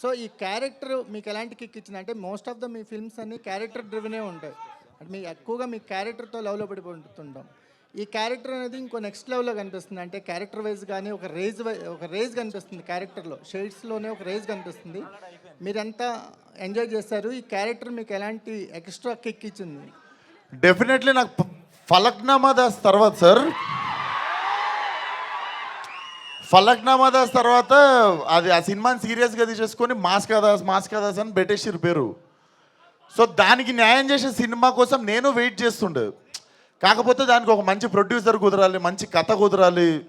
So ఈ character మీకు ఎలాంటి కిక్ ఇచ్చింది? అంటే మోస్ట్ ఆఫ్ ద మీ ఫిల్మ్స్ అన్ని క్యారెక్టర్ డ్రివెనే ఉంటాయి. అంటే మీ ఎక్కువగా మీ క్యారెక్టర్తో లవ్లో పడిపోతుంటాం. ఈ క్యారెక్టర్ అనేది ఇంకో నెక్స్ట్ లెవెల్లో కనిపిస్తుంది. అంటే క్యారెక్టర్ వైజ్ కానీ ఒక రేజ్ ఒక రేజ్ కనిపిస్తుంది క్యారెక్టర్లో షేడ్స్లోనే ఒక రేజ్ కనిపిస్తుంది. మీరెంత ఎంజాయ్ చేశారు. ఈ క్యారెక్టర్ మీకు ఎలాంటి ఎక్స్ట్రా కిక్ ఇచ్చింది? డెఫినెట్లీ నాకు ఫలక్నామా దాస్ తర్వాత సార్ ఫలక్నామా దాస్ తర్వాత అది ఆ సినిమాని సీరియస్గా తీసేసుకొని మాస్కాదాస్ మాస్కాదాస్ అని పెట్టేసిరు పేరు. సో దానికి న్యాయం చేసే సినిమా కోసం నేను వెయిట్ చేస్తుండే. కాకపోతే దానికి ఒక మంచి ప్రొడ్యూసర్ కుదరాలి మంచి కథ కుదరాలి.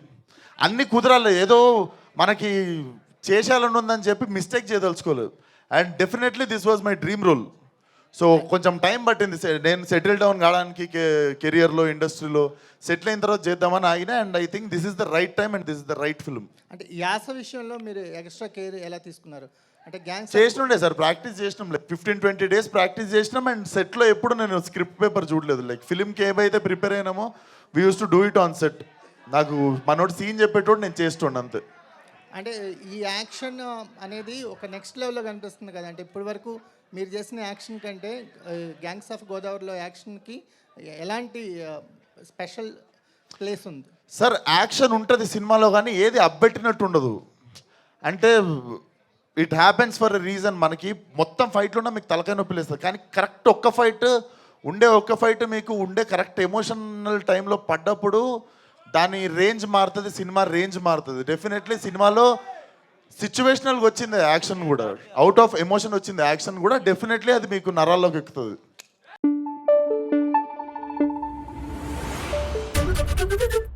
అన్నీ కుదరాలి. ఏదో మనకి చేసేయాలని ఉందని చెప్పి mistake చేయదలుచుకోలేదు. And definitely this was my dream role so కొంచెం టైం పట్టింది. నేను సెటిల్ డౌన్ కావడానికి కెరియర్లో ఇండస్ట్రీలో సెటిల్ అయిన తర్వాత చేద్దామని ఆగిన and I think this is the right time and this is the right film అంటే యాస విషయంలో మీరు ఎక్స్ట్రా కేర్ ఎలా తీసుకున్నారు? అంటే గ్యాంగ్స్ చేసినుండే సార్ ప్రాక్టీస్ చేసినాం. Like fifteen twenty days practice చేసినాం అండ్ సెట్లో ఎప్పుడు నేను స్క్రిప్ట్ పేపర్ చూడలేదు. లైక్ ఫిల్మ్కి ఏవైతే prepare అయినామో we use to do it on set నాకు మనోడు సీన్ చెప్పేటోడు నేను చేస్తుండే అంతే. అంటే ఈ యాక్షన్ అనేది ఒక నెక్స్ట్ లెవెల్లో కనిపిస్తుంది కదా. అంటే ఇప్పటి వరకు మీరు చేసిన యాక్షన్ కంటే గ్యాంగ్స్ ఆఫ్ గోదావరిలో యాక్షన్కి ఎలాంటి స్పెషల్ ప్లేస్ ఉంది? సార్ యాక్షన్ ఉంటుంది సినిమాలో కానీ ఏది అబ్బెట్టినట్టు ఉండదు. అంటే it happens for a reason. మనకి మొత్తం ఫైట్లో మీకు తలకాయ నొప్పి లేస్తుంది. కానీ కరెక్ట్ ఒక్క ఫైట్ ఉండే ఒక్క ఫైట్ మీకు ఉండే కరెక్ట్ ఎమోషనల్ టైంలో పడ్డప్పుడు దాని రేంజ్ మారుతుంది సినిమా రేంజ్ మారుతుంది డెఫినెట్లీ సినిమాలో సిచ్యువేషనల్గా వచ్చింది యాక్షన్ కూడా అవుట్ ఆఫ్ ఎమోషన్ వచ్చింది యాక్షన్ కూడా డెఫినెట్లీ అది మీకు నరాల్లోకి ఎక్కుతుంది Thank you.